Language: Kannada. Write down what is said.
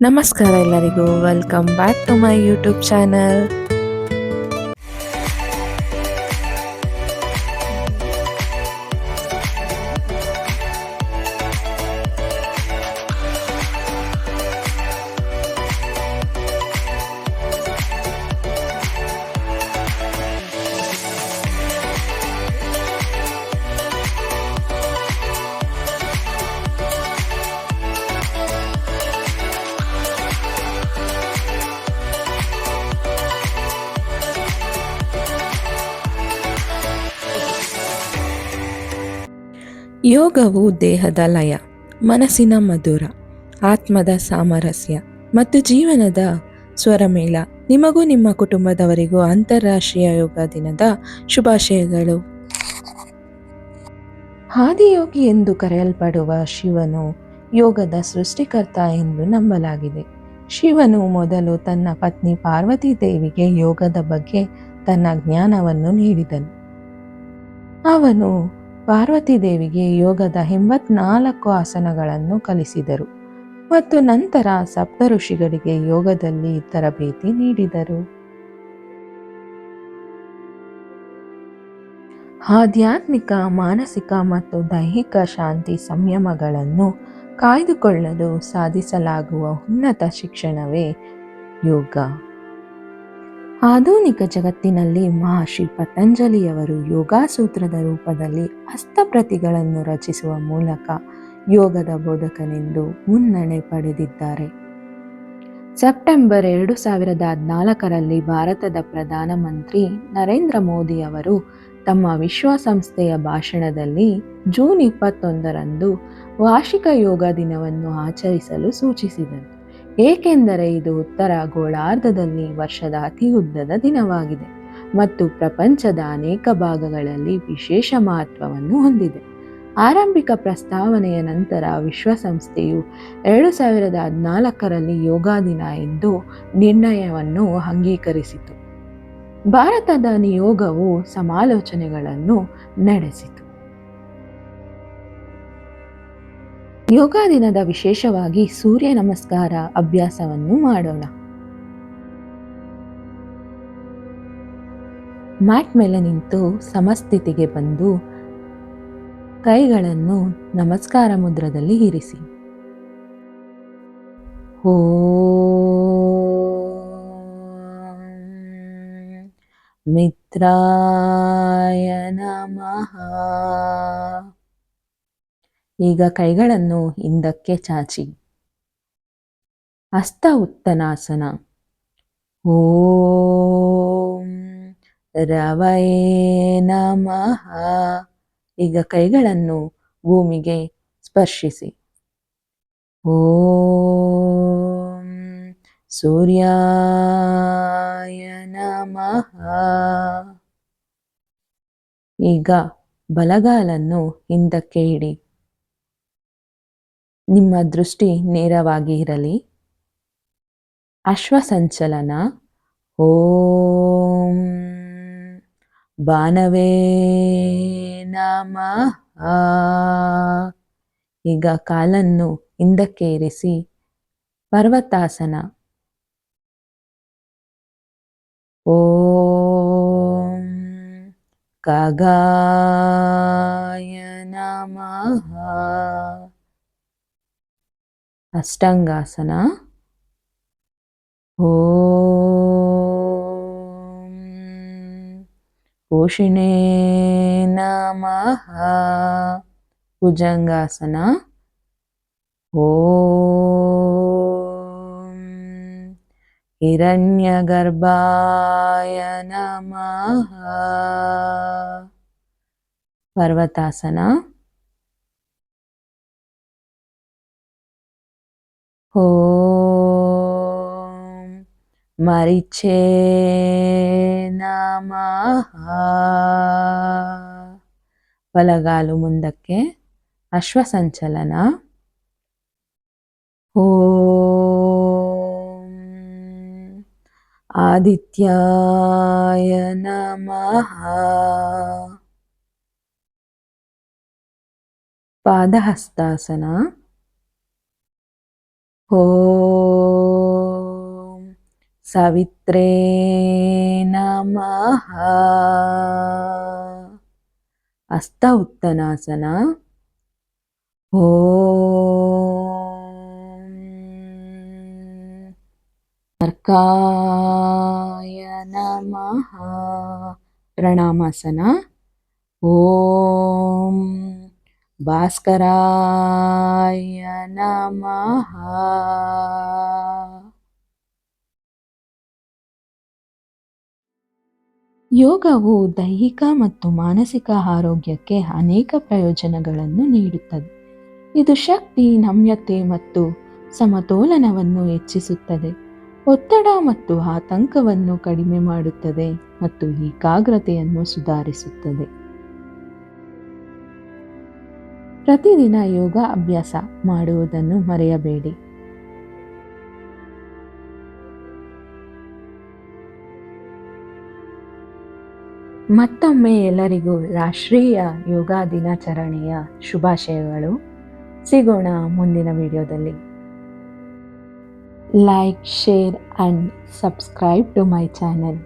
ನಮಸ್ಕಾರ ಎಲ್ಲರಿಗೂ. Welcome back to my YouTube channel ಯೋಗವು ದೇಹದ ಲಯ, ಮನಸ್ಸಿನ ಮಧುರ, ಆತ್ಮದ ಸಾಮರಸ್ಯ ಮತ್ತು ಜೀವನದ ಸ್ವರಮೇಳ. ನಿಮಗೂ ನಿಮ್ಮ ಕುಟುಂಬದವರಿಗೂ ಅಂತಾರಾಷ್ಟ್ರೀಯ ಯೋಗ ದಿನದ ಶುಭಾಶಯಗಳು. ಹಾದಿಯೋಗಿ ಎಂದು ಕರೆಯಲ್ಪಡುವ ಶಿವನು ಯೋಗದ ಸೃಷ್ಟಿಕರ್ತ ಎಂದು ನಂಬಲಾಗಿದೆ. ಶಿವನು ಮೊದಲು ತನ್ನ ಪತ್ನಿ ಪಾರ್ವತಿ ದೇವಿಗೆ ಯೋಗದ ಬಗ್ಗೆ ತನ್ನ ಜ್ಞಾನವನ್ನು ನೀಡಿದನು. ಅವನು ಪಾರ್ವತಿ ದೇವಿಗೆ ಯೋಗದ ಎಂಬತ್ನಾಲ್ಕು ಆಸನಗಳನ್ನು ಕಲಿಸಿದರು ಮತ್ತು ನಂತರ ಸಪ್ತ ಋಷಿಗಳಿಗೆ ಯೋಗದಲ್ಲಿ ತರಬೇತಿ ನೀಡಿದರು. ಆಧ್ಯಾತ್ಮಿಕ, ಮಾನಸಿಕ ಮತ್ತು ದೈಹಿಕ ಶಾಂತಿ ಸಂಯಮಗಳನ್ನು ಕಾಯ್ದುಕೊಳ್ಳಲು ಸಾಧಿಸಲಾಗುವ ಉನ್ನತ ಶಿಕ್ಷಣವೇ ಯೋಗ. ಆಧುನಿಕ ಜಗತ್ತಿನಲ್ಲಿ ಮಹರ್ಷಿ ಪತಂಜಲಿಯವರು ಯೋಗಾಸೂತ್ರದ ರೂಪದಲ್ಲಿ ಹಸ್ತಪ್ರತಿಗಳನ್ನು ರಚಿಸುವ ಮೂಲಕ ಯೋಗದ ಬೋಧಕನೆಂದು ಮುನ್ನಣೆ ಪಡೆದಿದ್ದಾರೆ. ಸೆಪ್ಟೆಂಬರ್ ಎರಡು ಸಾವಿರದ ಹದಿನಾಲ್ಕರಲ್ಲಿ ಭಾರತದ ಪ್ರಧಾನಮಂತ್ರಿ ನರೇಂದ್ರ ಮೋದಿ ಅವರು ತಮ್ಮ ವಿಶ್ವಸಂಸ್ಥೆಯ ಭಾಷಣದಲ್ಲಿ ಜೂನ್ ಇಪ್ಪತ್ತೊಂದರಂದು ವಾರ್ಷಿಕ ಯೋಗ ದಿನವನ್ನು ಆಚರಿಸಲು ಸೂಚಿಸಿದರು. ಏಕೆಂದರೆ ಇದು ಉತ್ತರ ಗೋಳಾರ್ಧದಲ್ಲಿ ವರ್ಷದ ಅತಿ ಉದ್ದದ ದಿನವಾಗಿದೆ ಮತ್ತು ಪ್ರಪಂಚದ ಅನೇಕ ಭಾಗಗಳಲ್ಲಿ ವಿಶೇಷ ಮಹತ್ವವನ್ನು ಹೊಂದಿದೆ. ಆರಂಭಿಕ ಪ್ರಸ್ತಾವನೆಯ ನಂತರ ವಿಶ್ವಸಂಸ್ಥೆಯು ಎರಡು ಸಾವಿರದ ಹದಿನಾಲ್ಕರಲ್ಲಿ ಯೋಗ ದಿನ ಎಂದು ನಿರ್ಣಯವನ್ನು ಅಂಗೀಕರಿಸಿತು. ಭಾರತದ ನಿಯೋಗವು ಸಮಾಲೋಚನೆಗಳನ್ನು ನಡೆಸಿತು. ಯೋಗ ದಿನದ ವಿಶೇಷವಾಗಿ ಸೂರ್ಯ ನಮಸ್ಕಾರ ಅಭ್ಯಾಸವನ್ನು ಮಾಡೋಣ. ಮ್ಯಾಟ್ ಮೇಲೆ ನಿಂತು ಸಮಸ್ಥಿತಿಗೆ ಬಂದು ಕೈಗಳನ್ನು ನಮಸ್ಕಾರ ಮುದ್ರದಲ್ಲಿ ಇರಿಸಿ. ಓ ಮಿತ್ರಾಯ ನಮಃ. ಈಗ ಕೈಗಳನ್ನು ಹಿಂದಕ್ಕೆ ಚಾಚಿ. ಹಸ್ತ ಉತ್ತನಾಸನ. ಓಂ ರವಯೇ ನಮಃ. ಈಗ ಕೈಗಳನ್ನು ಭೂಮಿಗೆ ಸ್ಪರ್ಶಿಸಿ. ಓಂ ಸೂರ್ಯಾಯ ನಮಃ. ಈಗ ಬಲಗಾಲನ್ನು ಹಿಂದಕ್ಕೆ ಇಡಿ. ನಿಮ್ಮ ದೃಷ್ಟಿ ನೇರವಾಗಿ ಇರಲಿ. ಅಶ್ವಸಂಚಲನ. ಓಂ ಬಾನವೇ ನಮಃ. ಈಗ ಕಾಲನ್ನು ಹಿಂದಕ್ಕೆ ಇರಿಸಿ ಪರ್ವತಾಸನ. ಓಂ ಕಗಾಯ ನಮಃ. ಅಷ್ಟಾಂಗಾಸನ ಓಂ ಪೋಷಿಣೇ ನಮಃ ಭುಜಂಗಾಸನ ಓಂ ಹಿರಣ್ಯಗರ್ಭಾಯ ನಮಃ ಪರ್ವತಾಸನ ಓಂ ಮರಿಚೇ ನಮಃ ಬಲಗಾಲು ಮುಂದಕ್ಕೆ ಅಶ್ವಸಂಚಲನ ಓಂ ಆದಿತ್ಯಾಯ ನಮಃ ಪಾದಹಸ್ತಾಸನ ಓಂ ಸವಿತ್ರೇ ನಮಃ ಹಸ್ತ ಉತ್ತನಾಸನ ಓಂ ಅರ್ಕಾಯ ನಮಃ ಪ್ರಣಾಮಾಸನ ಓಂ ಭಾಸ್ಕರಾಯ ನಮಃ. ಯೋಗವು ದೈಹಿಕ ಮತ್ತು ಮಾನಸಿಕ ಆರೋಗ್ಯಕ್ಕೆ ಅನೇಕ ಪ್ರಯೋಜನಗಳನ್ನು ನೀಡುತ್ತದೆ. ಇದು ಶಕ್ತಿ, ನಮ್ಯತೆ ಮತ್ತು ಸಮತೋಲನವನ್ನು ಹೆಚ್ಚಿಸುತ್ತದೆ. ಒತ್ತಡ ಮತ್ತು ಆತಂಕವನ್ನು ಕಡಿಮೆ ಮಾಡುತ್ತದೆ ಮತ್ತು ಏಕಾಗ್ರತೆಯನ್ನು ಸುಧಾರಿಸುತ್ತದೆ. ಪ್ರತಿದಿನ ಯೋಗ ಅಭ್ಯಾಸ ಮಾಡುವುದನ್ನು ಮರೆಯಬೇಡಿ. ಮತ್ತೊಮ್ಮೆ ಎಲ್ಲರಿಗೂ ರಾಷ್ಟ್ರೀಯ ಯೋಗ ದಿನಾಚರಣೆಯ ಶುಭಾಶಯಗಳು. ಸಿಗೋಣ ಮುಂದಿನ ವಿಡಿಯೋದಲ್ಲಿ. Like share and subscribe to my channel